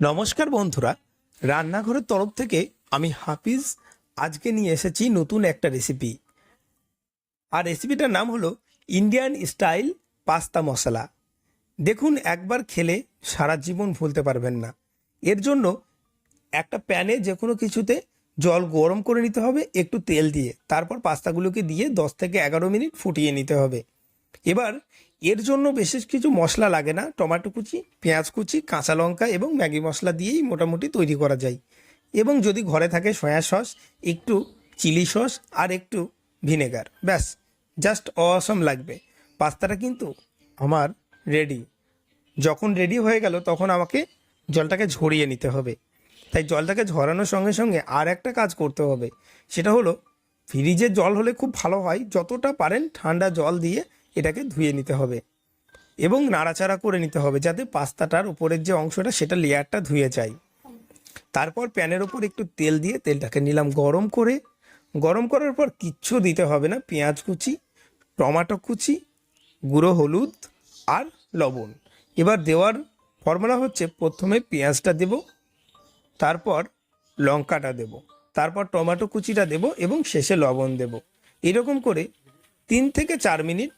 নমস্কার বন্ধুরা, রান্নাঘরের তরফ থেকে আমি হাফিজ আজকে নিয়ে এসেছি নতুন একটা রেসিপি আর রেসিপিটার নাম হলো ইন্ডিয়ান স্টাইল পাস্তা মশলা। দেখুন, একবার খেলে সারা জীবন ভুলতে পারবেন না। এর জন্য একটা প্যানে যে কোনো কিছুতে জল গরম করে নিতে হবে, একটু তেল দিয়ে। তারপর পাস্তাগুলোকে দিয়ে দশ থেকে এগারো মিনিট ফুটিয়ে নিতে হবে। এবার এর জন্য বিশেষ কিছু মশলা লাগে না। টমেটো কুচি, পেঁয়াজ কুচি, কাঁচা লঙ্কা এবং ম্যাগি মশলা দিয়েই মোটামুটি তৈরি করা যায়। এবং যদি ঘরে থাকে সয়া সস, একটু চিলি সস আর একটু ভিনেগার। ব্যাস, জাস্ট অসম লাগবে। পাস্তাটা কিন্তু আমার রেডি। যখন রেডি হয়ে গেল, তখন আমাকে জলটাকে ঝরিয়ে নিতে হবে। তাই জলটাকে ঝরানোর সঙ্গে সঙ্গে আর একটা কাজ করতে হবে। সেটা হলো ফ্রিজের জল হলে খুব ভালো হয়। যতটা পারেন ঠান্ডা জল দিয়ে এটাকে ধুয়ে নিতে হবে এবং নাড়াচাড়া করে নিতে হবে যাতে পাস্তাটার উপরের যে অংশটা সেটা লেয়ারটা ধুয়ে যায়। তারপর প্যানের ওপর একটু তেল দিয়ে তেলটাকে নিলাম গরম করে। গরম করার পর কিচ্ছু দিতে হবে না, পেঁয়াজ কুচি, টমাটো কুচি, গুঁড়ো হলুদ আর লবণ। এবার দেওয়ার ফর্মুলা হচ্ছে প্রথমে পেঁয়াজটা দেব, তারপর লঙ্কাটা দেব, তারপর টমেটো কুচিটা দেব এবং শেষে লবণ দেব। এরকম করে তিন থেকে চার মিনিট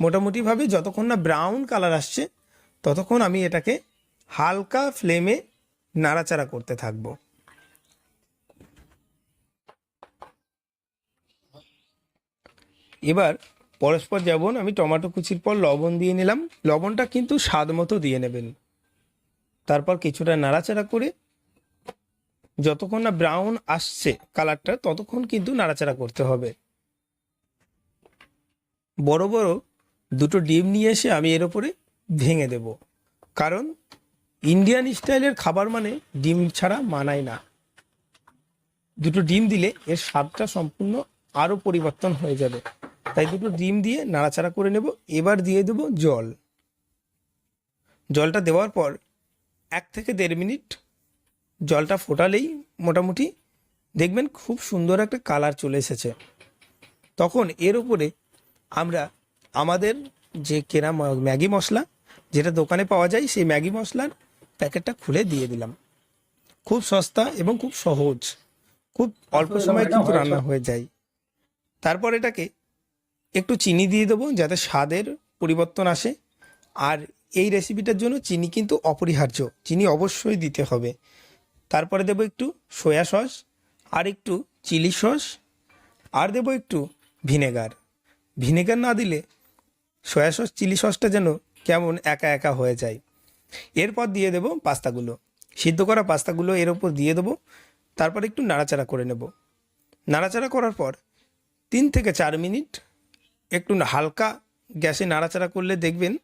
মোটামুটিভাবে যতক্ষণ না ব্রাউন কালার আসছে, ততক্ষণ আমি এটাকে হালকা ফ্লেমে নাড়াচাড়া করতে থাকব। এবার পরস্পর যেমন আমি টমেটো কুচির পর লবণ দিয়ে নিলাম, লবণটা কিন্তু স্বাদ মতো দিয়ে নেবেন। তারপর কিছুটা নাড়াচাড়া করে যতক্ষণ না ব্রাউন আসছে কালারটা ততক্ষণ কিন্তু নাড়াচাড়া করতে হবে। বড় বড় দুটো ডিম নিয়ে এসে আমি এর ওপরে ভেঙে দেব। কারণ ইন্ডিয়ান স্টাইলের খাবার মানে ডিম ছাড়া মানায় না। দুটো ডিম দিলে এর স্বাদটা সম্পূর্ণ আরও পরিবর্তন হয়ে যাবে। তাই দুটো ডিম দিয়ে নাড়াচাড়া করে নেব। এবার দিয়ে দেব জল। জলটা দেওয়ার পর এক থেকে দেড় মিনিট জলটা ফোটালেই মোটামুটি দেখবেন খুব সুন্দর একটা কালার চলে এসেছে। তখন এর উপরে আমরা আমাদের যে কেনা ম্যাগি মশলা যেটা দোকানে পাওয়া যায় সেই ম্যাগি মশলার প্যাকেটটা খুলে দিয়ে দিলাম। খুব সস্তা এবং খুব সহজ। খুব অল্প সময়ে কিন্তু রান্না হয়ে যায়। তারপর এটাকে একটু চিনি দিয়ে দেবো যাতে স্বাদের পরিবর্তন আসে। আর এই রেসিপিটার জন্য চিনি কিন্তু অপরিহার্য। চিনি অবশ্যই দিতে হবে। তারপরে দেবো একটু সয়া সস আর একটু চিলি সস আর দেবো একটু ভিনেগার ভিনেগার না দিলে সয়া সস, চিলি সসটা যেন কেমন একা একা হয়ে যায়। এরপর দিয়ে দেবো পাস্তাগুলো। সিদ্ধ করা পাস্তাগুলো এর ওপর দিয়ে দেবো, তারপর একটু নাড়াচাড়া করে নেব। নাড়াচাড়া করার পর তিন থেকে চার মিনিট একটু হালকা গ্যাসে নাড়াচাড়া করলে দেখবেন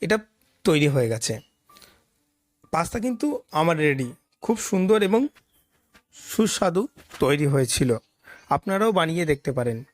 এটা তৈরি হয়ে গেছে। পাস্তা কিন্তু আমার রেডি, খুব সুন্দর এবং সুস্বাদু তৈরি হয়েছিল। আপনারাও বানিয়ে দেখতে পারেন।